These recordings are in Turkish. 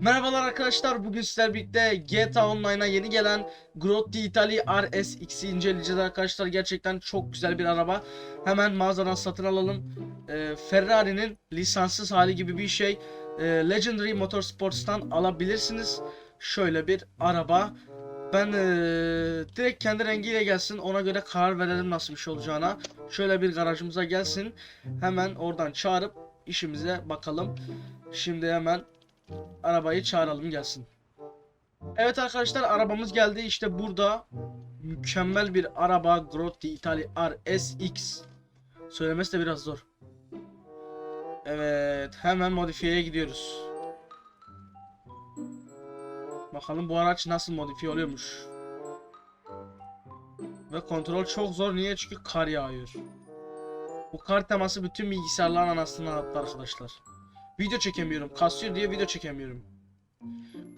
Merhabalar arkadaşlar. Bugün sizlerle birlikte GTA Online'a yeni gelen Grotti Italy RSX'i inceleyeceğiz arkadaşlar. Gerçekten çok güzel bir araba. Hemen mağazadan satın alalım. Ee, Ferrari'nin lisanssız hali gibi bir şey. Ee, Legendary Motorsports'tan alabilirsiniz. Şöyle bir araba. Ben ee, direkt kendi rengiyle gelsin. Ona göre karar verelim nasıl bir şey olacağına. Şöyle bir garajımıza gelsin. Hemen oradan çağırıp işimize bakalım. Şimdi hemen arabayı çağıralım gelsin. Evet arkadaşlar arabamız geldi. İşte burada mükemmel bir araba Grotti Italy RSX. Söylemesi de biraz zor. Evet hemen modifiyeye gidiyoruz. Bakalım bu araç nasıl modifiye oluyormuş. Ve kontrol çok zor. Niye? Çünkü kar yağıyor. Bu kar teması bütün bilgisayarların anasını attı arkadaşlar. Video çekemiyorum. Kasıyor diye video çekemiyorum.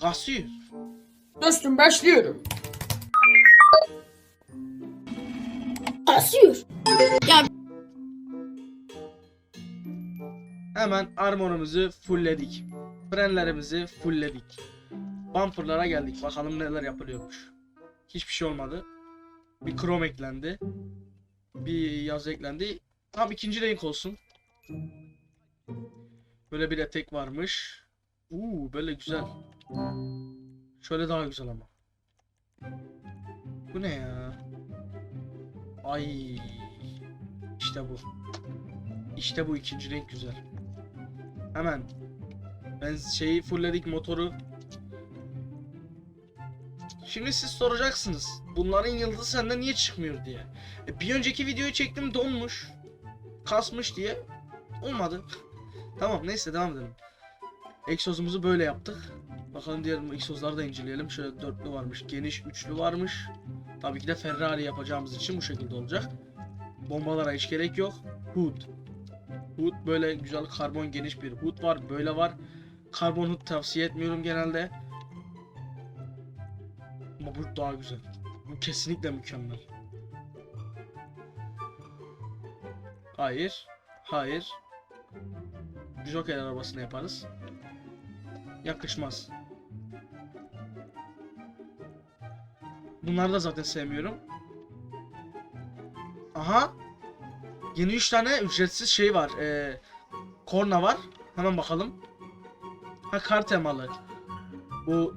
Kasıyor. Dostum başlıyorum. Kasıyor. Hemen armorumuzu fullledik. Frenlerimizi fullledik. Bumperlara geldik. Bakalım neler yapılıyormuş. Hiçbir şey olmadı. Bir krom eklendi. Bir yazı eklendi. Tam ikinci renk olsun. Böyle bir etek varmış. Uuu böyle güzel. Şöyle daha güzel ama. Bu ne ya? Ay. İşte bu. İşte bu ikinci renk güzel. Hemen. Ben şeyi fullledik motoru. Şimdi siz soracaksınız. Bunların yıldızı sende niye çıkmıyor diye. E, bir önceki videoyu çektim donmuş. Kasmış diye. Olmadı. Tamam neyse devam edelim. Egzozumuzu böyle yaptık. Bakalım diğer egzozları da inceleyelim. Şöyle dörtlü varmış. Geniş üçlü varmış. Tabii ki de Ferrari yapacağımız için bu şekilde olacak. Bombalara hiç gerek yok. Hood. Hood böyle güzel karbon geniş bir hood var. Böyle var. Karbon hood tavsiye etmiyorum genelde. Ama bu daha güzel. Bu kesinlikle mükemmel. Hayır. Hayır. Joker arabasını yaparız. Yakışmaz. Bunları da zaten sevmiyorum. Aha. Yeni 3 tane ücretsiz şey var. Ee, korna var. Hemen bakalım. Ha kar temalı. Bu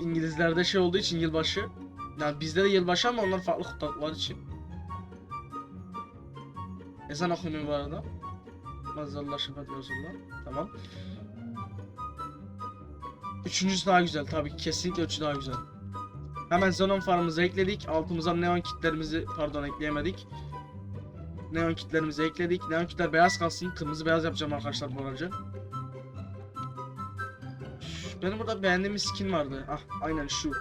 İngilizlerde şey olduğu için yılbaşı. Yani bizde de yılbaşı ama onlar farklı kutladıkları için. Ezan okunuyor bu arada. Maazallah şefat Resulullah. Tamam. Üçüncüsü daha güzel tabii kesinlikle üçü daha güzel. Hemen Xenon farmımızı ekledik. Altımıza neon kitlerimizi pardon ekleyemedik. Neon kitlerimizi ekledik. Neon kitler beyaz kalsın. Kırmızı beyaz yapacağım arkadaşlar bu aracı. Benim burada beğendiğim skin vardı. Ah aynen şu.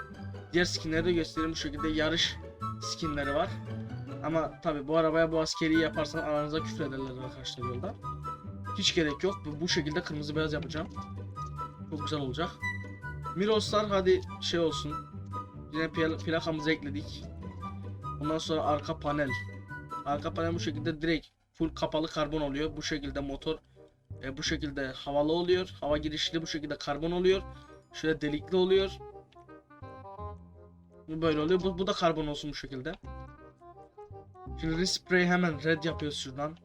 Diğer skinleri de göstereyim. Bu şekilde yarış skinleri var. Ama tabi bu arabaya bu askeriyi yaparsan aranıza küfür ederler arkadaşlar yolda. Hiç gerek yok. Bu, şekilde kırmızı beyaz yapacağım. Çok güzel olacak. Miroslar hadi şey olsun. Yine pla- plakamızı ekledik. Ondan sonra arka panel. Arka panel bu şekilde direkt full kapalı karbon oluyor. Bu şekilde motor e, bu şekilde havalı oluyor. Hava girişli bu şekilde karbon oluyor. Şöyle delikli oluyor. Böyle oluyor. Bu, bu da karbon olsun bu şekilde. Şimdi respray hemen red yapıyoruz şuradan.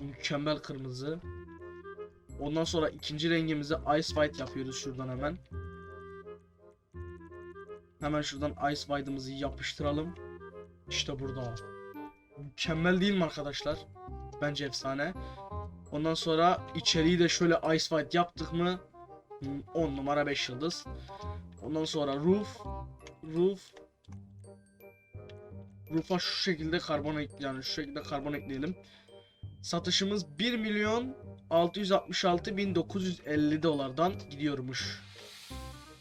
Mükemmel kırmızı. Ondan sonra ikinci rengimizi Ice White yapıyoruz şuradan hemen. Hemen şuradan Ice White'ımızı yapıştıralım. İşte burada. Mükemmel değil mi arkadaşlar? Bence efsane. Ondan sonra içeriği de şöyle Ice White yaptık mı 10 numara 5 yıldız. Ondan sonra roof roof Roof'a şu şekilde karbon ek yani şu şekilde karbon ekleyelim. Satışımız 1 milyon 666 bin 950 dolardan gidiyormuş.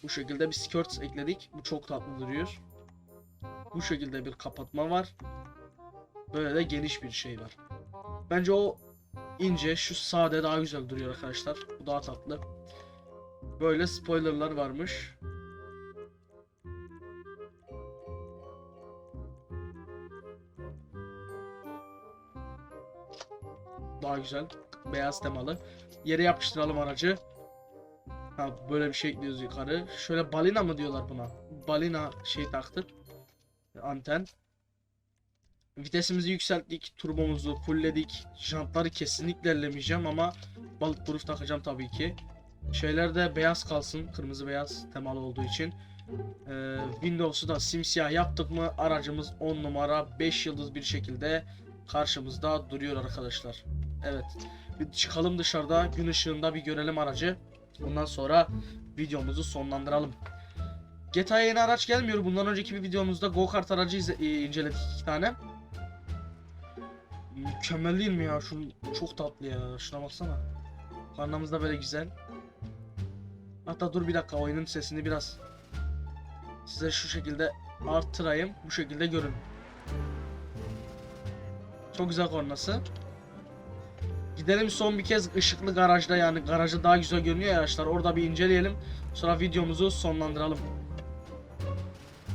Bu şekilde bir skirts ekledik. Bu çok tatlı duruyor. Bu şekilde bir kapatma var. Böyle de geniş bir şey var. Bence o ince, şu sade daha güzel duruyor arkadaşlar. Bu daha tatlı. Böyle spoilerlar varmış. Daha güzel. Beyaz temalı. Yere yapıştıralım aracı. Ha böyle bir şey ekliyoruz yukarı. Şöyle balina mı diyorlar buna? Balina şey taktık. Anten. Vitesimizi yükselttik. Turbomuzu fullledik. Jantları kesinlikle ellemeyeceğim ama balık proof takacağım tabii ki. Şeyler de beyaz kalsın. Kırmızı beyaz temalı olduğu için. Ee, Windows'u da simsiyah yaptık mı aracımız 10 numara 5 yıldız bir şekilde karşımızda duruyor arkadaşlar. Evet. Bir çıkalım dışarıda gün ışığında bir görelim aracı. Ondan sonra videomuzu sonlandıralım. GTA'ya yeni araç gelmiyor. Bundan önceki bir videomuzda go-kart aracı izle- e, inceledik iki tane. Mükemmel değil mi ya? Şun çok tatlı ya. Şuna baksana. Karnımız da böyle güzel. Hatta dur bir dakika oyunun sesini biraz size şu şekilde arttırayım. Bu şekilde görün. Çok güzel kornası. Gidelim son bir kez ışıklı garajda yani garajda daha güzel görünüyor araçlar. Orada bir inceleyelim. Sonra videomuzu sonlandıralım.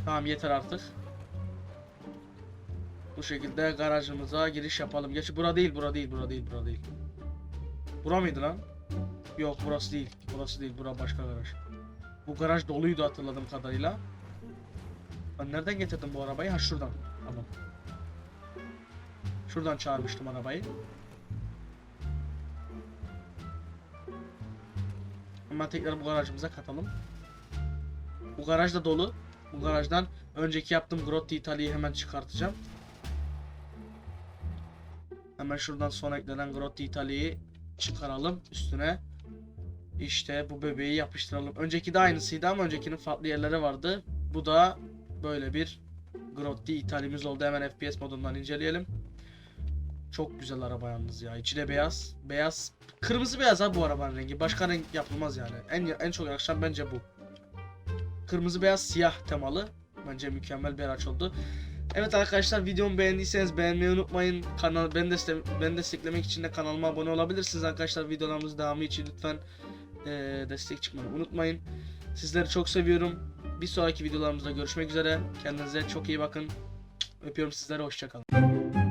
Tamam yeter artık. Bu şekilde garajımıza giriş yapalım. Gerçi bura değil, bura değil, bura değil, bura değil. Bura mıydı lan? Yok burası değil. Burası değil, bura başka garaj. Bu garaj doluydu hatırladığım kadarıyla. Ben nereden getirdim bu arabayı? Ha şuradan. Tamam. Şuradan çağırmıştım arabayı. Hemen tekrar bu garajımıza katalım. Bu garaj da dolu. Bu garajdan önceki yaptığım Grotti Italia'yı hemen çıkartacağım. Hemen şuradan son eklenen Grotti Italia'yı çıkaralım üstüne. İşte bu bebeği yapıştıralım. Önceki de aynısıydı ama öncekinin farklı yerleri vardı. Bu da böyle bir Grotti Italia'mız oldu. Hemen FPS modundan inceleyelim. Çok güzel araba yalnız ya. İçi de beyaz. Beyaz. Kırmızı beyaz abi bu arabanın rengi. Başka renk yapılmaz yani. En en çok yakışan bence bu. Kırmızı beyaz siyah temalı. Bence mükemmel bir araç oldu. Evet arkadaşlar videomu beğendiyseniz beğenmeyi unutmayın. Kanal ben destek ben desteklemek için de kanalıma abone olabilirsiniz arkadaşlar. Videolarımız devamı için lütfen eee, destek çıkmayı unutmayın. Sizleri çok seviyorum. Bir sonraki videolarımızda görüşmek üzere. Kendinize çok iyi bakın. Öpüyorum sizlere. Hoşçakalın.